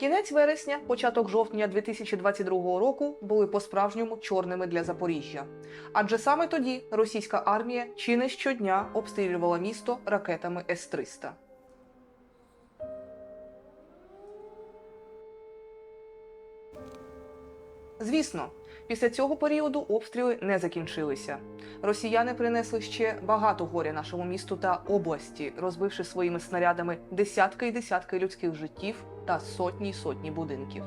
Кінець вересня, початок жовтня 2022 року були по-справжньому чорними для Запоріжжя. Адже саме тоді російська армія чи не щодня обстрілювала місто ракетами С-300. Звісно, після цього періоду обстріли не закінчилися. Росіяни принесли ще багато горя нашому місту та області, розбивши своїми снарядами десятки і десятки людських життів та сотні й сотні будинків.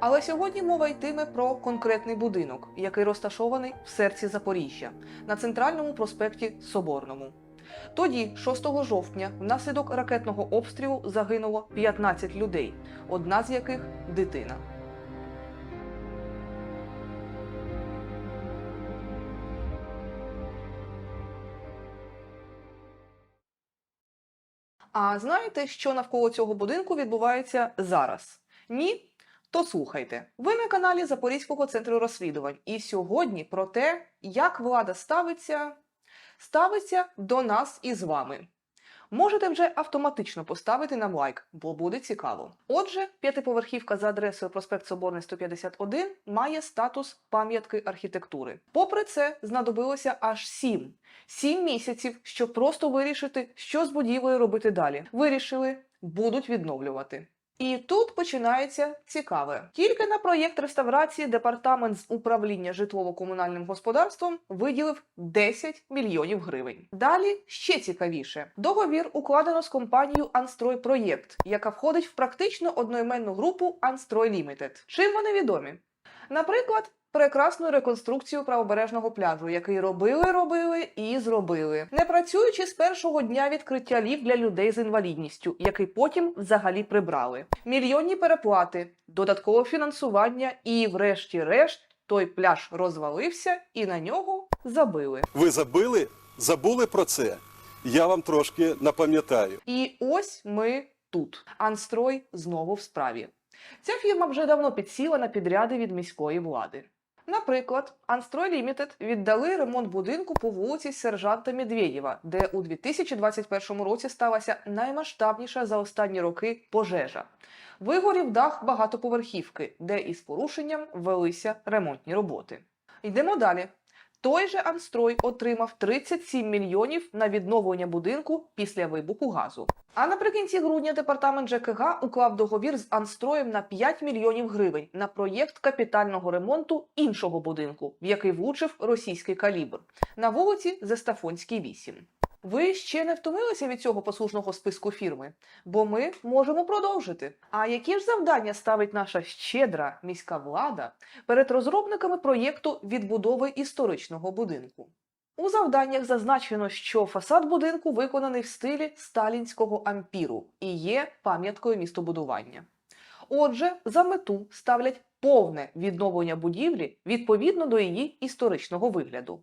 Але сьогодні мова йтиме про конкретний будинок, який розташований в серці Запоріжжя на центральному проспекті Соборному. Тоді, 6 жовтня, внаслідок ракетного обстрілу загинуло 15 людей, одна з яких дитина. А знаєте, що навколо цього будинку відбувається зараз? Ні? То слухайте. Ви на каналі Запорізького центру розслідувань. І сьогодні про те, як влада ставиться, ставиться до нас із вами. Можете вже автоматично поставити нам лайк, бо буде цікаво. Отже, п'ятиповерхівка за адресою проспект Соборний 151 має статус пам'ятки архітектури. Попри це, знадобилося аж сім. Сім місяців, щоб просто вирішити, що з будівлею робити далі. Вирішили, будуть відновлювати. І тут починається цікаве. Тільки на проєкт реставрації департамент з управління житлово-комунальним господарством виділив 10 мільйонів гривень. Далі ще цікавіше: договір укладено з компанією Анстрой Проєкт, яка входить в практично одноіменну групу Анстрой Лімітед. Чим вони відомі? Наприклад, прекрасну реконструкцію правобережного пляжу, який робили, робили і зробили, не працюючи з першого дня відкриття лів для людей з інвалідністю, який потім взагалі прибрали. Мільйонні переплати, додаткове фінансування, і, врешті-решт, той пляж розвалився і на нього забили. Ви забили, забули про це? Я вам трошки напам'ятаю. І ось ми тут. Анстрой знову в справі. Ця фірма вже давно підсіла на підряди від міської влади. Наприклад, Анстрой Лімітед віддали ремонт будинку по вулиці Сержанта Медведєва, де у 2021 році сталася наймасштабніша за останні роки пожежа. Вигорів дах багатоповерхівки, де із порушенням велися ремонтні роботи. Йдемо далі. Той же Анстрой отримав 37 мільйонів на відновлення будинку після вибуху газу. А наприкінці грудня департамент ЖКГ уклав договір з Анстроєм на 5 мільйонів гривень на проєкт капітального ремонту іншого будинку, в який влучив російський калібр на вулиці Застафонській 8. Ви ще не втомилися від цього послужного списку фірми, бо ми можемо продовжити. А які ж завдання ставить наша щедра міська влада перед розробниками проєкту відбудови історичного будинку? У завданнях зазначено, що фасад будинку виконаний в стилі сталінського ампіру і є пам'яткою містобудування. Отже, за мету ставлять повне відновлення будівлі відповідно до її історичного вигляду.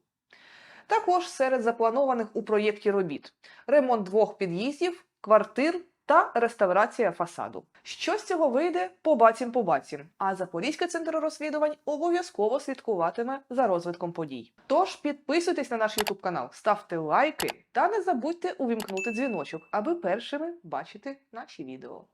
Також серед запланованих у проєкті робіт ремонт двох під'їздів, квартир та реставрація фасаду. Що з цього вийде, побачим побачим. А Запорізький центр розслідувань обов'язково слідкуватиме за розвитком подій. Тож підписуйтесь на наш YouTube канал, ставте лайки та не забудьте увімкнути дзвіночок, аби першими бачити наші відео.